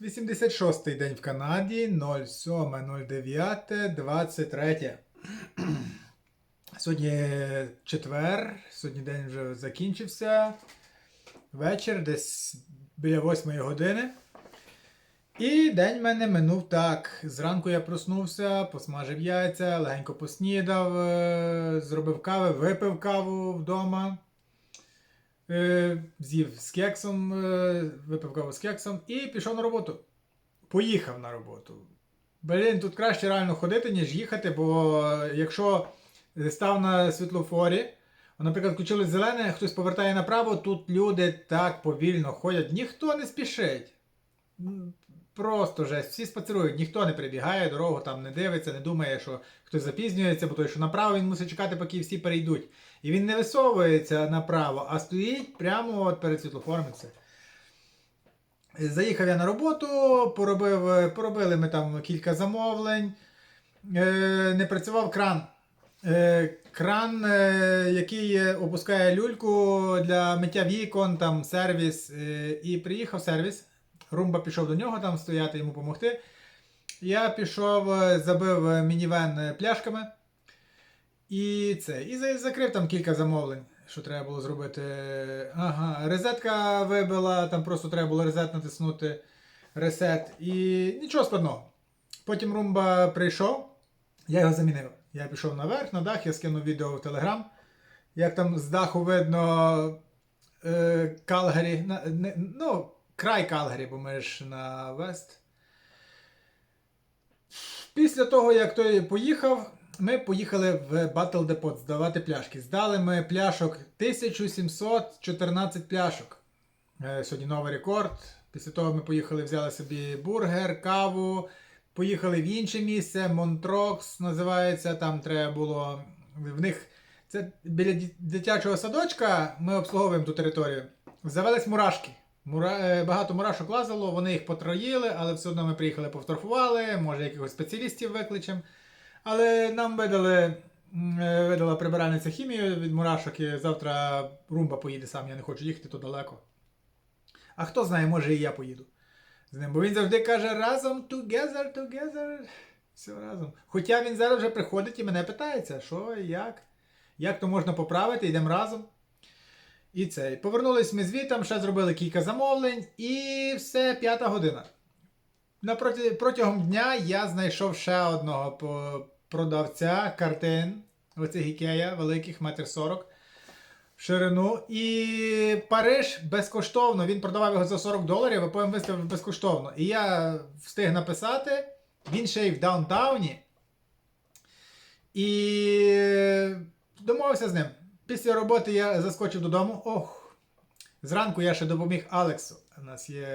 86-й день в Канаді, 07.09.23. Сьогодні четвер, сьогодні день вже закінчився. Вечір, десь біля 8 години. І день в мене минув так. Зранку я проснувся, посмажив яйця, легенько поснідав, е, зробив кави, випив каву вдома. Е, З'їв з кексом, е, випив каву з кексом і пішов на роботу. Поїхав на роботу. Блін, тут краще реально ходити, ніж їхати, бо якщо став на світлофорі, наприклад, включили зелене, хтось повертає направо, тут люди так повільно ходять, ніхто не спішить. Просто жесть, всі спацирують, ніхто не прибігає, дорогу там не дивиться, не думає, що хтось запізнюється, бо той, що направо він мусить чекати, поки всі перейдуть. І він не висовується направо, а стоїть прямо от перед світлофором. Заїхав я на роботу, поробив, поробили ми там кілька замовлень. Е, не працював кран. Е, кран, е, який опускає люльку для миття вікон, там сервіс. І приїхав сервіс. Румба пішов до нього там стояти, йому допомогти. Я пішов, забив мінівен пляшками. І це. І закрив там кілька замовлень, що треба було зробити. Ага, розетка вибила, там просто треба було резет натиснути. Ресет. І нічого складного. Потім Румба прийшов, я його замінив. Я пішов наверх, на дах, я скинув відео в Телеграм. Як там з даху видно е, Калгарі. На, не, ну, край Калгарі, бо ми ж на Вест. Після того, як той поїхав, ми поїхали в Battle Depot здавати пляшки. Здали ми пляшок 1714 пляшок. Е, Сьогодні новий рекорд. Після того ми поїхали, взяли собі бургер, каву. Поїхали в інше місце, Монтрокс називається. Там треба було. В них це біля дитячого садочка. Ми обслуговуємо ту територію. Завелись мурашки. Мура... е, Багато мурашок лазило, вони їх потроїли, але все одно ми приїхали, повторфували, може якихось спеціалістів викличемо. Але нам видали, е, видала прибиральниця хімію від мурашок, і завтра румба поїде сам, я не хочу їхати то далеко. А хто знає, може і я поїду з ним. Бо він завжди каже разом, together, together. Все разом. Хоча він зараз вже приходить і мене питається, що і як. Як то можна поправити, йдемо разом. І це. Повернулись ми звітом, ще зробили кілька замовлень, і все, п'ята година. Напроти, протягом дня я знайшов ще одного продавця картин, оцих Ікея, великих, метр сорок в ширину. І Париж безкоштовно. Він продавав його за 40 доларів, а потім виставив безкоштовно. І я встиг написати. Він ще й в даунтауні. І домовився з ним. Після роботи я заскочив додому. Ох. Зранку я ще допоміг Алексу. У нас є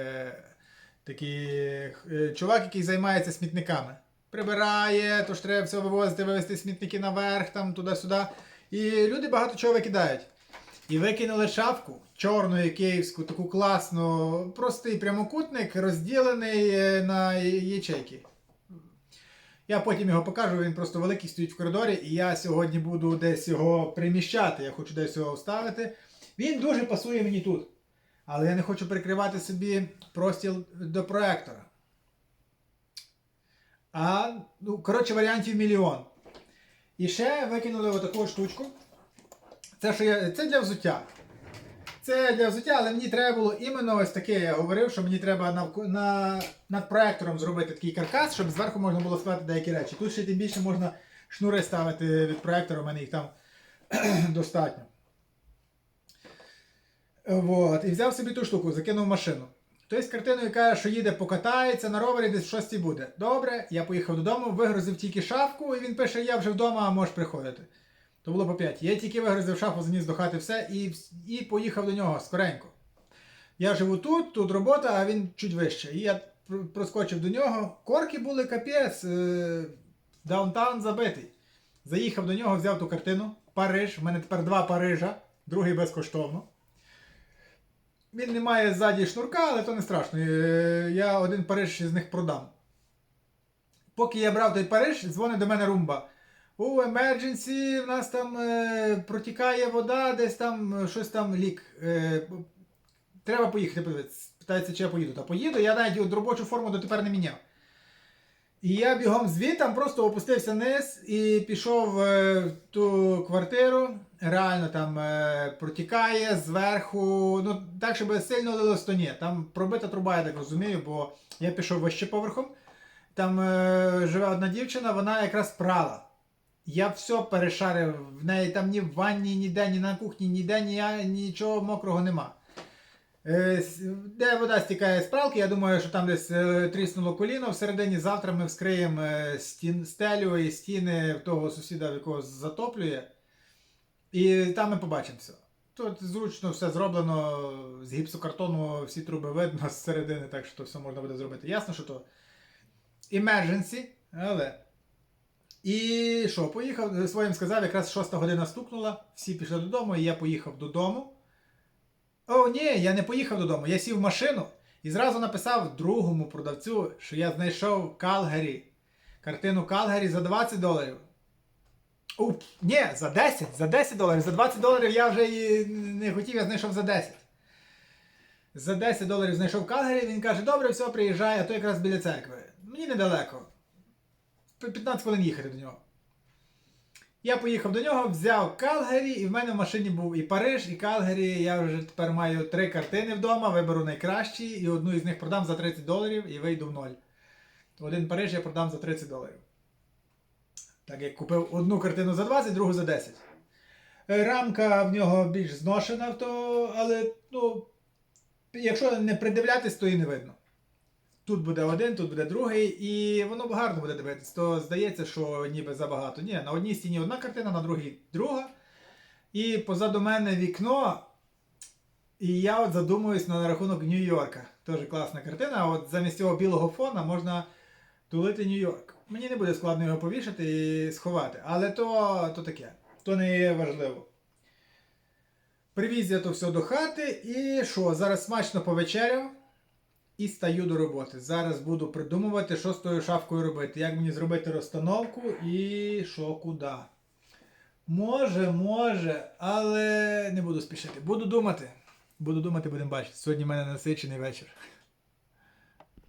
такий е, чувак, який займається смітниками. Прибирає, то ж треба все вивозити, вивезти смітники наверх, там туди-сюди. І люди багато чого викидають. І викинули шафку чорну київську, таку класну, простий прямокутник, розділений е, на ячейки. Я потім його покажу, він просто великий стоїть в коридорі, і я сьогодні буду десь його приміщати. Я хочу десь його вставити. Він дуже пасує мені тут. Але я не хочу прикривати собі простіл до проектора. А, ну, коротше, варіантів мільйон. І ще викинули отаку штучку. Це, що я, це для взуття. Це для взуття, але мені треба було іменно ось таке. Я говорив, що мені треба навко- на, над проектором зробити такий каркас, щоб зверху можна було склати деякі речі. Тут ще тим більше можна шнури ставити від проектора, у мене їх там достатньо. Вот. І взяв собі ту штуку, закинув машину. Той з картиною каже, що їде покатається на ровері, десь в шостій буде. Добре, я поїхав додому, вигрузив тільки шафку, і він пише: я вже вдома, можеш приходити. То було по 5. Я тільки вигрузив шафу, заніс до хати все і, і поїхав до нього скоренько. Я живу тут, тут робота, а він чуть вище. І я проскочив до нього. Корки були капець, е, даунтаун забитий. Заїхав до нього, взяв ту картину. Париж. У мене тепер два Парижа, другий безкоштовно. Він не має ззаді шнурка, але то не страшно. Е, Я один Париж з них продам. Поки я брав той Париж, дзвонить до мене Румба. У емердженсі в нас там е, протікає вода, десь там е, щось там лік. Е, треба поїхати питається, чи я поїду. Та поїду, я навіть от робочу форму дотепер не міняв. І я бігом звітом просто опустився вниз і пішов е, в ту квартиру. Реально там е, протікає зверху. Ну, так, щоб сильно лилось, то ні. Там пробита труба, я так розумію, бо я пішов вище поверхом. Там е, живе одна дівчина, вона якраз прала. Я все перешарив, в неї там ні в ванні, ніде, ні на кухні, ніде ні, нічого мокрого нема. Е, Де вода стікає з пралки, я думаю, що там десь тріснуло коліно. Всередині завтра ми вскриємо стін, стелю і стіни того сусіда, в якого затоплює. І там ми побачимо. Тут зручно все зроблено з гіпсокартону, всі труби видно з середини, так що то все можна буде зробити. Ясно, що то emergency, але. І що, поїхав, своїм сказав, якраз 6 година стукнула, всі пішли додому, і я поїхав додому. О, ні, я не поїхав додому. Я сів в машину і зразу написав другому продавцю, що я знайшов Калгарі. Картину Калгарі за 20 доларів. Уп, ні, за 10, за 10 доларів. За 20 доларів я вже і не хотів, я знайшов за 10. За 10 доларів знайшов Калгарі, він каже, добре, все, приїжджай, а то якраз біля церкви. Мені недалеко. 15 хвилин їхати до нього. Я поїхав до нього, взяв Калгарі, і в мене в машині був і Париж, і Калгарі. Я вже тепер маю три картини вдома, виберу найкращі, і одну із них продам за 30 доларів і вийду в ноль. Один Париж я продам за 30 доларів. Так як купив одну картину за 20, другу за 10. Е, Рамка в нього більш зношена, то, але ну, якщо не придивлятись, то і не видно. Тут буде один, тут буде другий, і воно гарно буде дивитись. То здається, що ніби забагато. Ні, на одній стіні одна картина, на другій друга. І позаду мене вікно. І я от задумуюсь на рахунок Нью-Йорка. Теж класна картина. А от замість цього білого фона можна тулити Нью-Йорк. Мені не буде складно його повішати і сховати. Але то, то таке. То не є важливо. Привіз я то все до хати і що? Зараз смачно повечеряв і стаю до роботи. Зараз буду придумувати, що з тою шафкою робити. Як мені зробити розстановку і що куди. Може, може, але не буду спішити. Буду думати. Буду думати, будемо бачити. Сьогодні в мене насичений вечір.